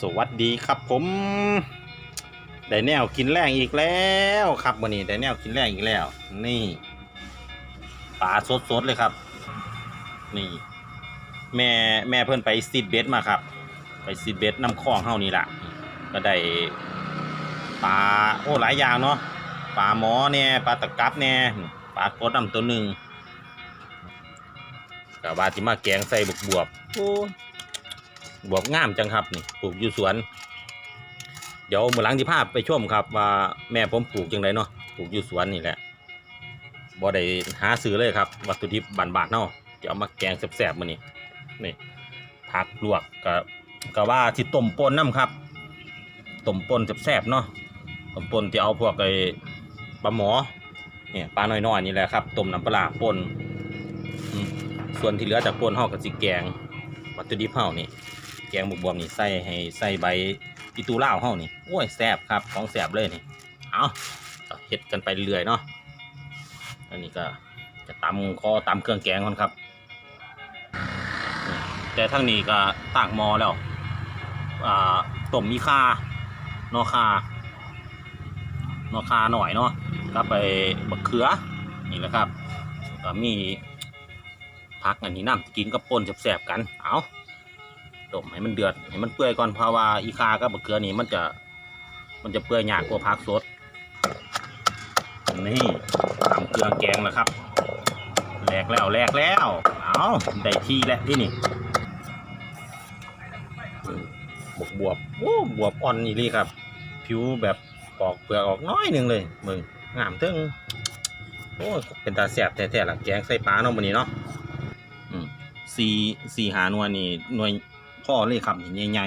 สวัสดีครับผม ได้แนวกินแรงอีกแล้วครับวันนี้ได้แนวกินแรงอีกแล้ว นี่ปลาสดๆเลยครับ นี่ แม่แม่เพิ่อนไปซีดเบสมาครับ ไปซีดเบสน้ำคลองเฮานี่แหละก็ได้ปลาโอ้หลายอย่างเนาะปลาหมอเนี่ยปลาตะกับเนี่ยปลากดน้ำตัวหนึ่งกับว่าที่มาแกงใส่บวบบวบๆโอ้ บวบงามจังครับนี่ปลูกอยู่สวน เดี๋ยวมือหลังที่ภาพไปชมครับ ว่าแม่ผมปลูกจังไดเนาะปลูกอยู่สวนนี่แหละบ่ได้หาซื้อเลยครับวัตถุดิบบานๆเนาะเดี๋ยวเอามาแกงแซ่บๆมื้อนี้นี่ผักลวกก็ก็ว่าที่ต้มป่นน้ำครับต้มป่นแซ่บๆเนาะต้มป่นที่เอาพวกไอ้ปลาหมอเนี่ยปลาน้อยๆนี่แหละครับต้มน้ำปลาป่นส่วนที่เหลือจากป่นเฮาก็สิแกงวัตถุดิบเฮานี่ แกงบุบบวมนี่ใส่ให้ใส่ใบอีตูล่าวเฮานี่โอ้ยแซ่บครับของแซ่บเลยนี่เอาเฮ็ดกันไปเรื่อยเนาะอันนี้ก็จะตำคอตำเครื่องแกงก่อนครับ แต่ทั้งนี้ก็ตากหมอแล้วอ่าต้มมีคานอคานอคาหน่อยเนาะก็ไปบักเขือนี่แหละครับก็มีพักอันนี้น้ำกินกับป่นแซ่บๆกัน เอา ต้มให้มันเดือดให้มันเปื่อยก่อนเพราะว่าอีคากับบักเกลือนี่มันจะมันจะเปื่อยยากกว่าผักสดนี่ทำเครื่อแกงแล้วครับแหลกแล้วแหลกแล้วเอาได้ที่แล้วที่นี่บวบบวบโอ้บวบอ่อนนี่เลยครับ ผิวแบบปอกเปลือกออกน้อยหนึ่งเลยมึงงามถึงโอ้เป็นตาแสบแท้ๆล่ะแกงใส่ปลาเนาะวันนี้เนาะสี่สี่หาหน่วยนี่หน่วย พ่อเลยครับนี่ใหญ่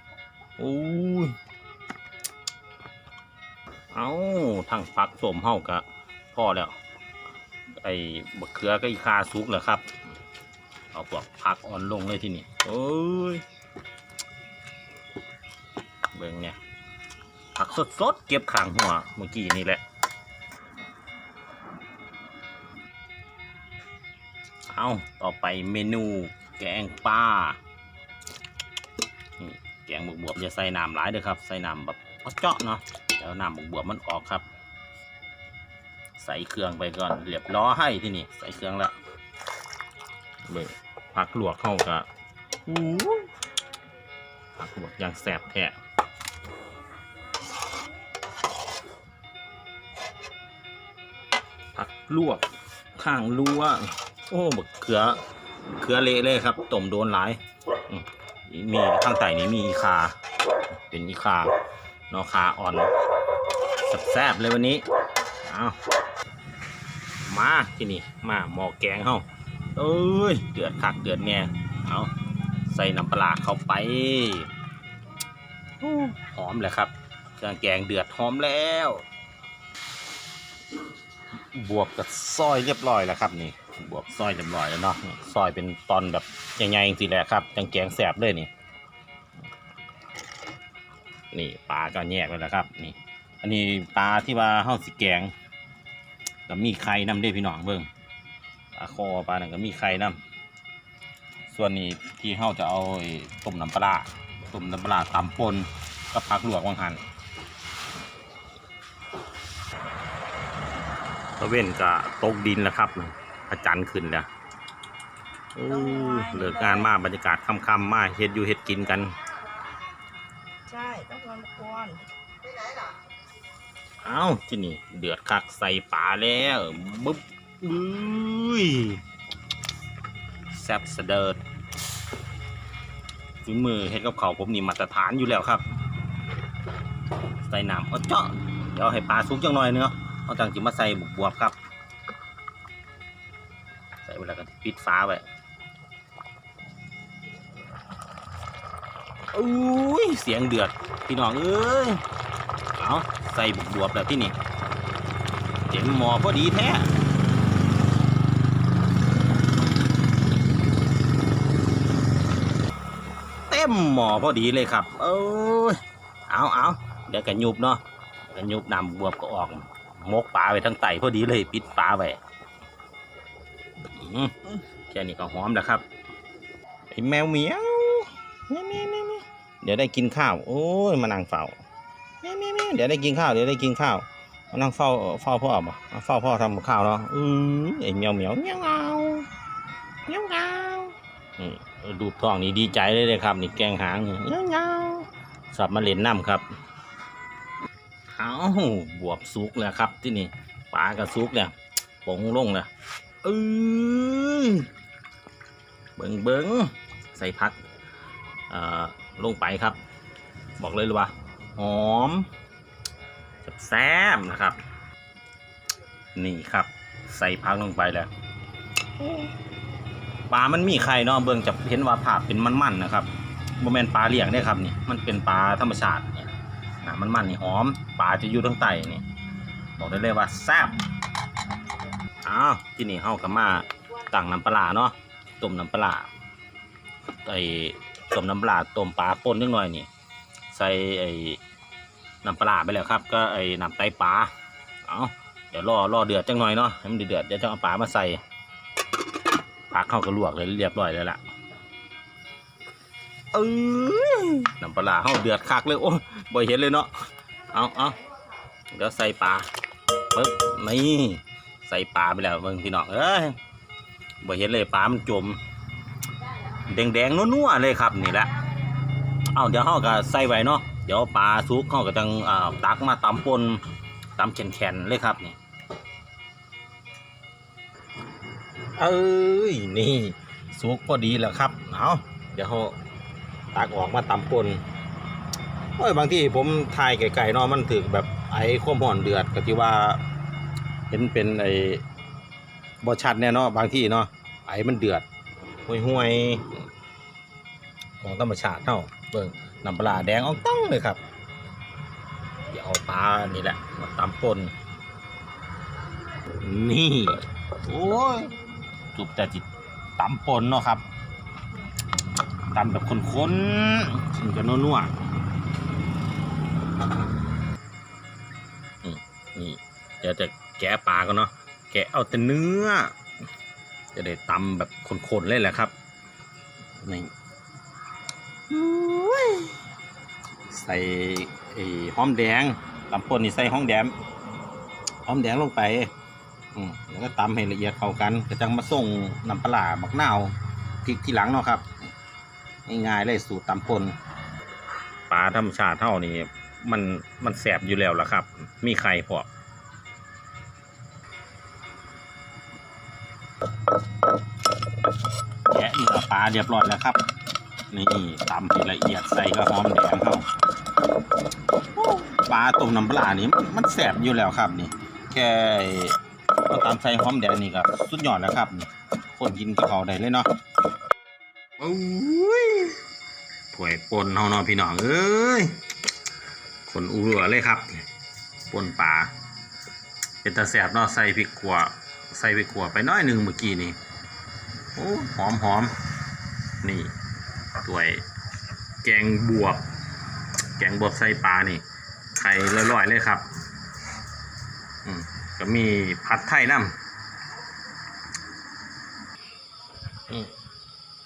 ๆโอ้ยเอาทั้งพักสมเฮากะพ่อแล้ว ไอ้บักเขือก็อีคาซุกแล้วครับ เอาพวกผักอ่อนลงเลยที่นี่โอ้ยเบิ่งเนี่ยผักสดๆเก็บขางหัวเมื่อกี้นี่แหละ เอาต่อไปเมนูแกงปลา แกงบวบบวบอย่าใส่น้ำหลายเด้อครับ ใส่น้ำแบบเจาะเนาะเดี๋ยวน้ำบวบบวบมันออกครับ ใส่เครื่องไปก่อนเรียบร้อยให้ที่นี่ใส่เครื่องแล้วเบิ่งผักลวกเข้ากะอู้ผักลวกอย่างแสบแท้ผักลวกข้างลัวโอ้บักเขือเขือเละเลยครับต้มโดนหลาย มีข้างใต้นี้มีอีคา เป็นอีคาเนอคาอ่อนแซ่บเลยวันนี้เอามาที่นี่มาหมอแกงเฮาเอ้ยเดือดคักเดือดแน่เอาใส่น้ำปลาเข้าไปหอมเลยครับเครื่องแกงเดือดหอมแล้ว บวบกับซอยเรียบร้อยแล้วครับนี่ บวบซอยเรียบร้อยแล้วเนาะซอยเป็นตอนแบบใหญ่ๆจริงๆแหละครับจังแกงแสบเลยนี่ นี่ปลาก็แยกไปแล้วครับ นี่ อันนี้ปลาที่ว่าเฮาสิแกงก็มีไข่นำได้พี่น้องเบิ่งปลาคอปลานั่นก็มีไข่นำส่วนนี้ที่เฮาจะเอาต้มน้ำปลาต้มน้ำปลาร้าตำปนกับผักหลวกวังหัน ตะเว้นก็ตกดินแล้วครับพระจันทร์ขึ้นแล้วโอ้ยเลิกงานมาบรรยากาศค่ำๆมาเฮ็ดอยู่เฮ็ดกินกัน ใช่ ต้องรอนก่อนเอ้าที่นี่ เดือดคักใส่ปลาแล้วบึ๊บบึ้ยแซ่บสะเดิดฝีมือเฮ็ดกับเขาวผมนี่มาตรฐานอยู่แล้วครับ ใส่น้ำเอาเจาะเดี๋ยวให้ปลาสุกจังหน่อยเนาะ เอาจังจิมาใส่บุกบวบครับ ใส่เวลากันปิดฟ้าไว้อุ้ยเสียงเดือดพี่น้องเอ้ยเอาใส่บุกบวบแบบที่นี่เต็มหมอพอดีแท้เต็มหมอพอดีเลยครับ เอ้ยเอาเอาเดี๋ยวกันยุบเนาะกันยุบนำบวบก็ออก มกปลาไปทั้งไตพอดีเลย ปิดปลาไว้แค่นี้ก็หอมแล้วครับไอ้แมวเหมียวนี่นี่นี่เดี๋ยวได้กินข้าว โอ้ยมานั่งเฝ้าแม่แม่แม่เดี๋ยวได้กินข้าวเดี๋ยวได้กินข้าวมานั่งเฝ้าเฝ้าพ่อบ่เอาเฝ้าพ่อทำข้าวเนาะอือไอ้เหมียวเหมียวเหมียวเงาเหมียวเงาดูท้องนี่ดีใจเลยเลยครับ นี่แกงหางเมียวเงาสับมาเล่นน้ำครับ อาบวบสุกแล้วครับที่นี่ปลากระสุกเนี่ยปงลงเลยเออเบิงเบิงใส่พักลงไปครับ บอกเลยเลยว่าหอมแซ่บนะครับ นี่ครับ ใส่พักลงไปแล้วปลา มันมีไข่เนาะเบิ่งจะเห็นว่าภาพเป็นมันๆนะครับโมเมนปลาเลี้ยงได้ครับนี่มันเป็นปลาธรรมชาติเนี่ย หนามันๆนี่หอมปลาจะอยู่ทั้งไตนี่บอกได้เลยว่าแซ่บอ้าวที่นี่เฮากับมาตั้งน้ำปลาเนาะต้มน้ำปลาไอ้ต้มน้ำปลาต้มปลาป่นนิดหน่อยนี่ ใส่ไอ้น้ำปลาไปแล้วครับ ก็ไอ้น้ำไตปลาเอาเดี๋ยวรอรอเดือดจังหน่อยเนาะให้มันเดือดเดี๋ยวจะเอาปลามาใส่ผักเข้ากระลวกเลยเรียบร้อยแล้วล่ะ เออน้ำปลาร้าเขาเดือดคักเลยโอ้บ่เห็นเลยเนาะเอาเอาเดี๋ยวใส่ปลาปึ๊บนี่ใส่ปลาไปแล้วเบิ่งพี่น้องเอ้ยบ่เห็นเลยปลามันจม แดงๆนัวๆเลยครับนี่แหละเอาเดี๋ยวเขาก็ใส่ไว้เนาะเดี๋ยวปลาซุกเขาก็จังอ่าตักมาตำปนตำแข็งๆเลยครับนี่เอ้ยนี่ซุกพอดีแล้วครับ เอาเดี๋ยวเขา ตักออกมาตำปนโอ้ยบางที่ผมถ่ายไก่ๆเนาะมันถือแบบไอ้ข้อมห่อนเดือดก็ที่ว่า เห็นเป็นไอ้บอชัดแน่เนาะบางที่เนาะไอ้มันเดือดห่วยๆของธรรมชาติเท่าเบิ่งน้ำปลาแดงอ่องต้องเลยครับเดี๋ยวเอาปลานี่แหละมาตำปนนี่ โอ้ยจุบแต่จิตตำปนเนาะครับ ตำแบบข้นๆถึงจะนัวๆอืมนี่เดี๋ยวจะแกะปลากันเนาะแกะเอาแต่เนื้อ จะได้ตำแบบข้นๆเลยแหละครับนี่ใส่ไอ้หอมแดงตำป่นนี่ใส่หอมแดงหอมแดงลงไปอืมแล้วก็ตำให้ละเอียดเข้ากันก็จังมาส่งน้ำปลาร้ามักนาวพริกที่หลังเนาะครับ ง่ายๆเลยสูตรตำป่นปลาธรรมชาติเท่านี้มันมันแสบอยู่แล้วล่ะครับ มีไข่พอแกะเนื้อปลาเรียบร้อยแล้วครับ นี่ตำให้ละเอียดใส่กระหอมแดงเข้าปลาต้มน้ำปลานี่มันมันแสบอยู่แล้วครับนี่ แค่ตามใส่หอมแดงนี่ก็สุดยอดแล้วครับนี่คนกินกะเพราได้เลยเนาะ อ้ยถวยปนเฮาเนาะพี่น้องเอ้ยคนอูเรือเลยครับปนปลาเป็นตาแสบเนาะใส่พริกขัวใส่พริกขัวไปน้อยหนึ่งเมื่อกี้นี่โอ้หอมหอมนี่ถ้วยแกงบวบ แกงบวบใส่ปลานี่ไข่ลอยๆเลยครับอืมก็มีผัดไทยน้ำอืม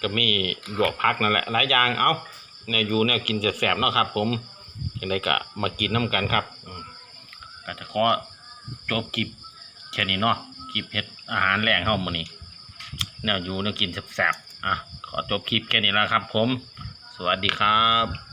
ก็มีหยวกพักนั่นแหละหลายอย่างเอาแนวอยู่แนวกินแสบๆเนาะครับ ผมยังไงก็มากินน้ำกันครับอก็จะขอจบคลิปแค่นี้เนาะคลิปเห็ดอาหารแรงเข้ามานี่แนวอยู่แนวกินแสบๆอะขอจบคลิปแค่นี้แล้วครับ ผม สวัสดีครับ